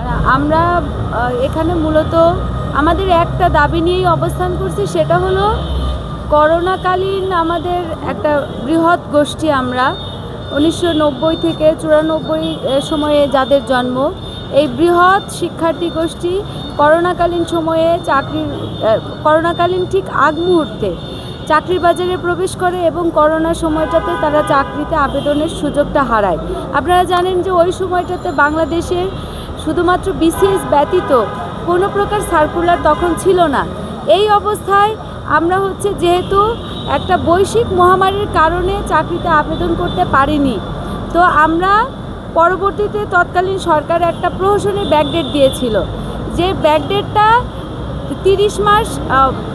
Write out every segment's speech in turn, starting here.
মানে আমরা এখানে মূলত আমাদের একটা দাবি নিয়েই অবস্থান করছি, সেটা হলো করোনাকালীন আমাদের একটা বৃহৎ গোষ্ঠী আমরা, উনিশশো নব্বই থেকে চুরানব্বই সময়ে যাদের জন্ম, এই বৃহৎ শিক্ষার্থী গোষ্ঠী করোনাকালীন সময়ে চাকরির করোনাকালীন ঠিক আগ মুহূর্তে চাকরির বাজারে প্রবেশ করে এবং করোনা সময়টাতে তারা চাকরিতে আবেদনের সুযোগটা হারায়। আপনারা জানেন যে ওই সময়টাতে বাংলাদেশের শুধুমাত্র বিসিএস ব্যতীত কোনো প্রকার সার্কুলার তখন ছিল না। এই অবস্থায় আমরা হচ্ছে যেহেতু একটা বৈশ্বিক মহামারীর কারণে চাকরিতে আবেদন করতে পারিনি, তো আমরা পরবর্তীতে তৎকালীন সরকার একটা প্রহসনের ব্যাকডেট দিয়েছিল। যে ব্যাকডেটটা তিরিশ মাস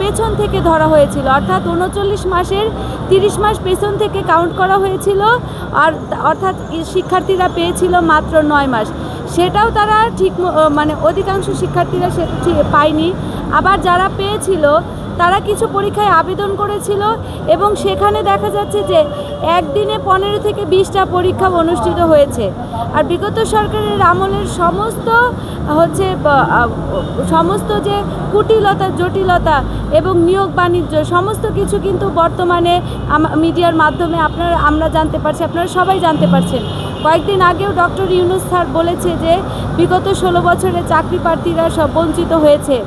পেছন থেকে ধরা হয়েছিল, অর্থাৎ উনচল্লিশ মাসের তিরিশ মাস পেছন থেকে কাউন্ট করা হয়েছিল, আর অর্থাৎ শিক্ষার্থীরা পেয়েছিল মাত্র নয় মাস। সেটাও তারা ঠিক মানে অধিকাংশ শিক্ষার্থীরা ঠিক পায়নি। আবার যারা পেয়েছিল, তারা কিছু পরীক্ষায় আবেদন করেছিল এবং সেখানে দেখা যাচ্ছে যে একদিনে পনেরো থেকে বিশটা পরীক্ষা অনুষ্ঠিত হয়েছে। আর বিগত সরকারের আমলের সমস্ত, হচ্ছে সমস্ত যে কুটিলতা, জটিলতা এবং নিয়োগ বাণিজ্য, সমস্ত কিছু কিন্তু বর্তমানে মিডিয়ার মাধ্যমে আপনারা, আমরা জানতে পারছি, আপনারা সবাই জানতে পারছেন। কয়েকদিন আগেও ডক্টর ইউনুস স্যার বলেছে যে বিগত ষোলো বছরে চাকরি প্রার্থীরা সব বঞ্চিত হয়েছে।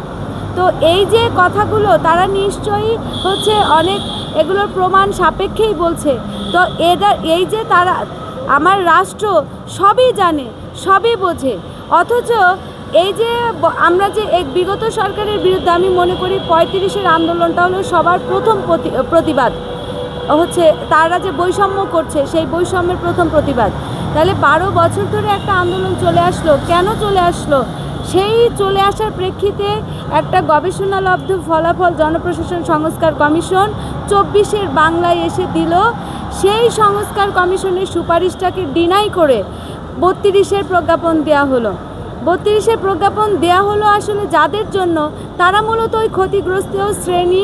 তো এই যে কথাগুলো, তারা নিশ্চয়ই হচ্ছে অনেক এগুলোর প্রমাণ সাপেক্ষেই বলছে। তো এদের, এই যে তারা, আমার রাষ্ট্র সবই জানে, সবই বোঝে। অথচ এই যে আমরা যে এক বিগত সরকারের বিরুদ্ধে আমি মনে করি পঁয়ত্রিশের আন্দোলনটা হলো সবার প্রথম প্রতি- প্রতিবাদ। হচ্ছে তারা যে বৈষম্য করছে, সেই বৈষম্যের প্রথম প্রতিবাদ। তাহলে বারো বছর ধরে একটা আন্দোলন চলে আসলো। কেন চলে আসলো? সেই চলে আসার প্রেক্ষিতে একটা গবেষণালব্ধ ফলাফল জনপ্রশাসন সংস্কার কমিশন চব্বিশের বাংলায় এসে দিল। সেই সংস্কার কমিশনের সুপারিশটাকে ডিনাই করে বত্রিশের প্রজ্ঞাপন দেওয়া হলো। বত্রিশের প্রজ্ঞাপন দেয়া হলো আসলে যাদের জন্য? তারা মূলত ওই ক্ষতিগ্রস্ত শ্রেণি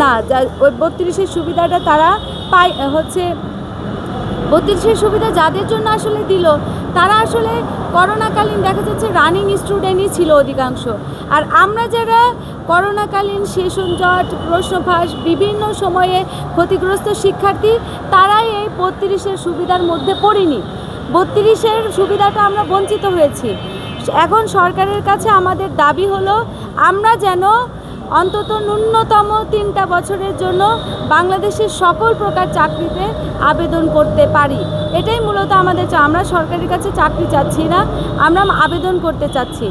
না ওই বত্রিশের সুবিধাটা তারা পায়, হচ্ছে বত্রিশের সুবিধা যাদের জন্য আসলে দিল, তারা আসলে করোনাকালীন দেখা যাচ্ছে রানিং স্টুডেন্টই ছিল অধিকাংশ। আর আমরা যারা করোনাকালীন সেশন জট প্রশ্নফাঁস, বিভিন্ন সময়ে ক্ষতিগ্রস্ত শিক্ষার্থী, তারাই এই বত্রিশের সুবিধার মধ্যে পড়িনি। বত্রিশের সুবিধাটা আমরা বঞ্চিত হয়েছি। এখন সরকারের কাছে আমাদের দাবি হলো, আমরা যেন অন্তত ন্যূনতম তিনটা বছরের জন্য বাংলাদেশের সকল প্রকার চাকরিতে আবেদন করতে পারি। এটাই মূলত আমাদের আমরা সরকারের কাছে চাকরি চাচ্ছি না, আমরা আবেদন করতে চাচ্ছি।